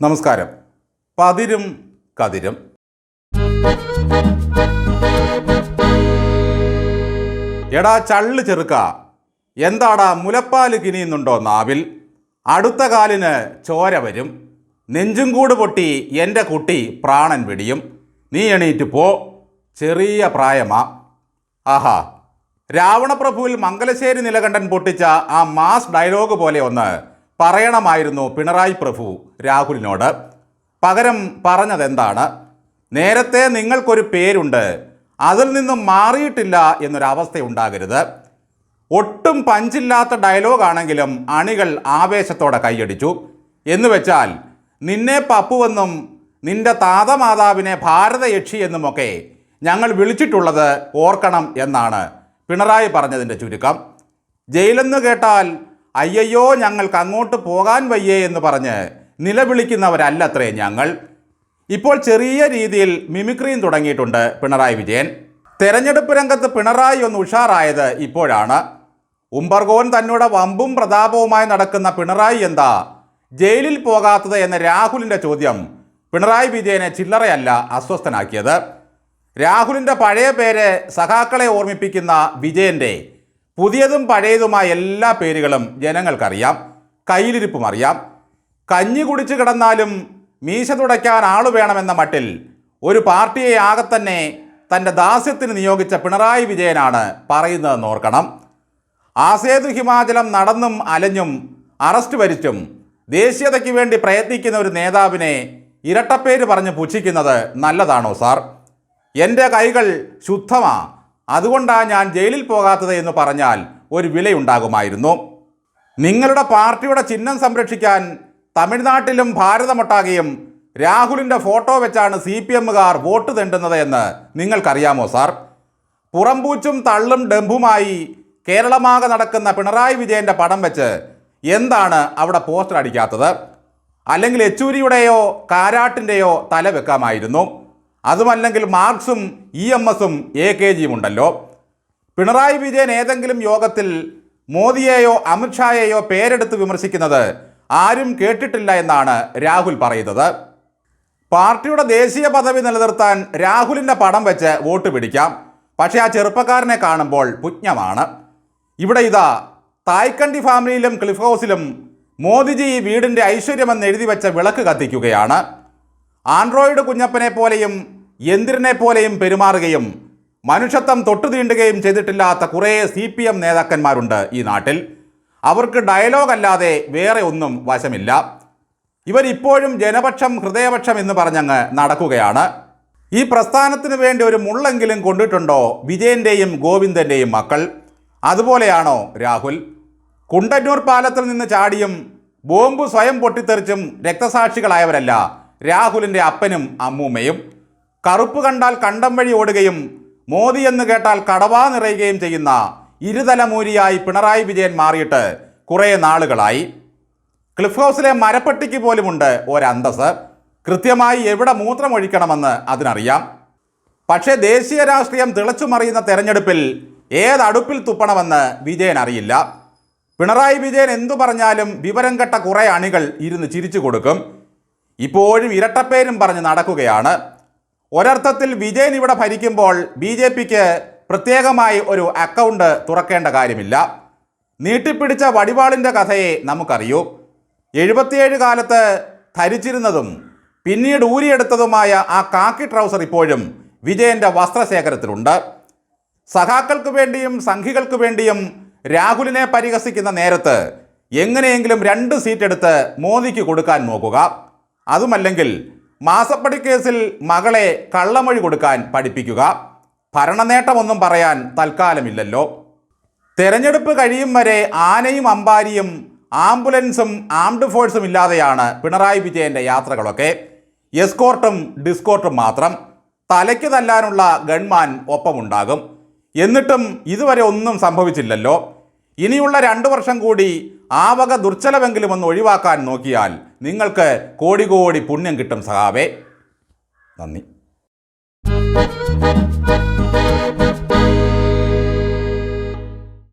നമസ്കാരം. പതിരും കതിരും. എടാ ചള്ള് ചെറുക്ക എന്താടാ മുലപ്പാൽ കിനിയുന്നുണ്ടോ നാവിൽ? അടുത്ത കാലിന് ചോര വരും. നെഞ്ചും കൂട് പൊട്ടി എന്റെ കുട്ടി പ്രാണൻ വെടിയും. നീ എണീറ്റ് പോ ചെറിയ പ്രായമാ. ആഹാ രാവണപ്രഭുവിൽ മംഗലശ്ശേരി നിലകണ്ഠൻ പൊട്ടിച്ച ആ മാസ് ഡയലോഗ് പോലെ ഒന്ന് പറയണമായിരുന്നു പിണറായി പ്രഭു രാഹുലിനോട്. പകരം പറഞ്ഞതെന്താണ്? നേരത്തെ നിങ്ങൾക്കൊരു പേരുണ്ട്. അതിൽ നിന്നും മാറിയിട്ടില്ല എന്നൊരവസ്ഥ ഉണ്ടാകരുത് ഒട്ടും പഞ്ചില്ലാത്ത ഡയലോഗാണെങ്കിലും അണികൾ ആവേശത്തോടെ കൈയടിച്ചു. എന്ന് വെച്ചാൽ നിന്നെ പപ്പുവെന്നും നിന്റെ താതമാതാവിനെ ഭാരതയക്ഷി എന്നുമൊക്കെ ഞങ്ങൾ വിളിച്ചിട്ടുള്ളത് ഓർക്കണം എന്നാണ് പിണറായി പറഞ്ഞതിന്റെ ചുരുക്കം. ജയിലെന്ന് കേട്ടാൽ അയ്യയ്യോ ഞങ്ങൾക്ക് അങ്ങോട്ട് പോകാൻ വയ്യേ എന്ന് പറഞ്ഞ് നിലവിളിക്കുന്നവരല്ലത്രേ ഞങ്ങൾ. ഇപ്പോൾ ചെറിയ രീതിയിൽ മിമിക്രിയും തുടങ്ങിയിട്ടുണ്ട് പിണറായി വിജയൻ. തെരഞ്ഞെടുപ്പ് രംഗത്ത് പിണറായി ഒന്ന് ഉഷാറായത് ഇപ്പോഴാണ്. ഉംബർഗോൻ തന്നോട് വമ്പും പ്രതാപവുമായി നടക്കുന്ന പിണറായി എന്താ? ജയിലിൽ പോകാത്തത് എന്ന രാഹുലിന്റെ ചോദ്യം പിണറായി വിജയനെ ചില്ലറയല്ല അസ്വസ്ഥനാക്കിയത്. രാഹുലിന്റെ പഴയ പേര് സഖാക്കളെ ഓർമ്മിപ്പിക്കുന്ന വിജയന്റെ പുതിയതും പഴയതുമായ എല്ലാ പേരുകളും ജനങ്ങൾക്കറിയാം. കയ്യിലിരിപ്പും അറിയാം. കഞ്ഞി കുടിച്ച് കിടന്നാലും മീശ തുടയ്ക്കാൻ ആളു വേണമെന്ന മട്ടിൽ ഒരു പാർട്ടിയെ ആകെ തന്നെ തന്റെ ദാസ്യത്തിന് നിയോഗിച്ച പിണറായി വിജയനാണ് പറയുന്നതെന്ന് ഓർക്കണം. ആസേതു ഹിമാചലം നടന്നും അലഞ്ഞും അറസ്റ്റ് വരിച്ചും ദേശീയതയ്ക്ക് വേണ്ടി പ്രയത്നിക്കുന്ന ഒരു നേതാവിനെ ഇരട്ടപ്പേര് പറഞ്ഞ് പുച്ഛിക്കുന്നത് നല്ലതാണോ സാർ? എന്റെ കൈകൾ ശുദ്ധമാ. അതുകൊണ്ടാണ് ഞാൻ ജയിലിൽ പോകാത്തത് എന്ന് പറഞ്ഞാൽ ഒരു വിലയുണ്ടാകുമായിരുന്നു. നിങ്ങളുടെ പാർട്ടിയുടെ ചിഹ്നം സംരക്ഷിക്കാൻ തമിഴ്നാട്ടിലും ഭാരതമൊട്ടാകെയും രാഹുലിന്റെ ഫോട്ടോ വെച്ചാണ് സി പി എമ്മുകാർ വോട്ട് തെണ്ടുന്നത് എന്ന് നിങ്ങൾക്കറിയാമോ സാർ? പുറംപൂച്ചും തള്ളും ഡംഭുമായി കേരളമാകെ നടക്കുന്ന പിണറായി വിജയന്റെ പടം വെച്ച് എന്താണ് അവിടെ പോസ്റ്റർ അടിക്കാത്തത്? അല്ലെങ്കിൽ യെച്ചൂരിയുടെയോ കാരാട്ടിന്റെയോ തല വെക്കാമായിരുന്നു. അതുമല്ലെങ്കിൽ മാർക്സും ഇ എം എസും എ കെ ജിയും ഉണ്ടല്ലോ പിണറായി വിജയൻ ഏതെങ്കിലും യോഗത്തിൽ മോദിയെയോ അമിത്ഷായെയോ പേരെടുത്ത് വിമർശിക്കുന്നത് ആരും കേട്ടിട്ടില്ല എന്നാണ് രാഹുൽ പറയുന്നത്. പാർട്ടിയുടെ ദേശീയ പദവി നിലനിർത്താൻ രാഹുലിന്റെ പടം വെച്ച് വോട്ട് പിടിക്കാം. പക്ഷേ ആ ചെറുപ്പക്കാരനെ കാണുമ്പോൾ പുജ്ഞമാണ് ഇവിടെ ഇതാ തായ്ക്കണ്ടി ഫാമിലിയിലും ക്ലിഫ് ഹൗസിലും മോദിജി ഈ വീടിന്റെ ഐശ്വര്യമെന്ന് എഴുതി വെച്ച വിളക്ക് കത്തിക്കുകയാണ്. ആൻഡ്രോയിഡ് കുഞ്ഞപ്പനെ പോലെയും യന്ത്രിനെ പോലെയും പെരുമാറുകയും മനുഷ്യത്വം തൊട്ടു തീണ്ടുകയും ചെയ്തിട്ടില്ലാത്ത കുറേ സി പി എം നേതാക്കന്മാരുണ്ട് ഈ നാട്ടിൽ. അവർക്ക് ഡയലോഗ് അല്ലാതെ വേറെ ഒന്നും വശമില്ല. ഇവരിപ്പോഴും ജനപക്ഷം ഹൃദയപക്ഷം എന്ന് പറഞ്ഞങ്ങ് നടക്കുകയാണ്. ഈ പ്രസ്ഥാനത്തിന് വേണ്ടി ഒരു മുള്ളെങ്കിലും കൊണ്ടിട്ടുണ്ടോ വിജയന്റെയും ഗോവിന്ദന്റെയും മക്കൾ? അതുപോലെയാണോ രാഹുൽ? കുണ്ടന്നൂർ പാലത്തിൽ നിന്ന് ചാടിയും ബോംബ് സ്വയം പൊട്ടിത്തെറിച്ചും രക്തസാക്ഷികളായവരല്ല രാഹുലിന്റെ അപ്പനും അമ്മൂമ്മയും കറുപ്പ് കണ്ടാൽ കണ്ടം വഴി ഓടുകയും മോദി എന്ന് കേട്ടാൽ കടവാ നിറയുകയും ചെയ്യുന്ന ഇരുതലമൂരിയായി പിണറായി വിജയൻ മാറിയിട്ട് കുറേ നാളുകളായി. ക്ലിഫ് ഹൗസിലെ മരപ്പെട്ടിക്ക് പോലുമുണ്ട് ഒരന്തസ് കൃത്യമായി എവിടെ മൂത്രമൊഴിക്കണമെന്ന് അതിനറിയാം. പക്ഷേ ദേശീയ രാഷ്ട്രീയം തിളച്ചുമറിയുന്ന തെരഞ്ഞെടുപ്പിൽ ഏതടുപ്പിൽ തുപ്പണമെന്ന് വിജയൻ അറിയില്ല. പിണറായി വിജയൻ എന്തു പറഞ്ഞാലും വിവരം കെട്ട കുറേ അണികൾ ഇരുന്ന് ചിരിച്ചു കൊടുക്കും. ഇപ്പോഴും ഇരട്ടപ്പേരും പറഞ്ഞ് നടക്കുകയാണ്. ഒരർത്ഥത്തിൽ വിജയൻ ഇവിടെ ഭരിക്കുമ്പോൾ ബി ജെ പിക്ക് പ്രത്യേകമായി ഒരു അക്കൗണ്ട് തുറക്കേണ്ട കാര്യമില്ല. നീട്ടിപ്പിടിച്ച വടിവാളിന്റെ കഥയെ നമുക്കറിയൂ. എഴുപത്തിയേഴ് കാലത്ത് ധരിച്ചിരുന്നതും പിന്നീട് ഊരിയെടുത്തതുമായ ആ കാക്കി ട്രൗസർ ഇപ്പോഴും വിജയന്റെ വസ്ത്രശേഖരത്തിലുണ്ട്. സഖാക്കൾക്ക് വേണ്ടിയും സംഘികൾക്ക് വേണ്ടിയും രാഹുലിനെ പരിഹസിക്കുന്ന നേരത്ത് എങ്ങനെയെങ്കിലും രണ്ട് സീറ്റെടുത്ത് മോദിക്ക് കൊടുക്കാൻ നോക്കുക. അതുമല്ലെങ്കിൽ മാസപ്പടി കേസിൽ മകളെ കള്ളമൊഴി കൊടുക്കാൻ പഠിപ്പിക്കുക. ഭരണനേട്ടമൊന്നും പറയാൻ തൽക്കാലമില്ലല്ലോ. തെരഞ്ഞെടുപ്പ് കഴിയും വരെ ആനയും അമ്പാരിയും ആംബുലൻസും ആംഡ് ഫോഴ്സും ഇല്ലാതെയാണ് പിണറായി വിജയന്റെ യാത്രകളൊക്കെ. എസ്കോർട്ടും ഡിസ്കോർട്ടും മാത്രം. തലയ്ക്ക് തല്ലാനുള്ള ഗൺമാൻ ഒപ്പമുണ്ടാകും. എന്നിട്ടും ഇതുവരെ ഒന്നും സംഭവിച്ചില്ലല്ലോ. ഇനിയുള്ള രണ്ടു വർഷം കൂടി ആ വക ഒന്ന് ഒഴിവാക്കാൻ നോക്കിയാൽ നിങ്ങൾക്ക് കോടി കോടി പുണ്യം കിട്ടും സഹാവേ നന്ദി.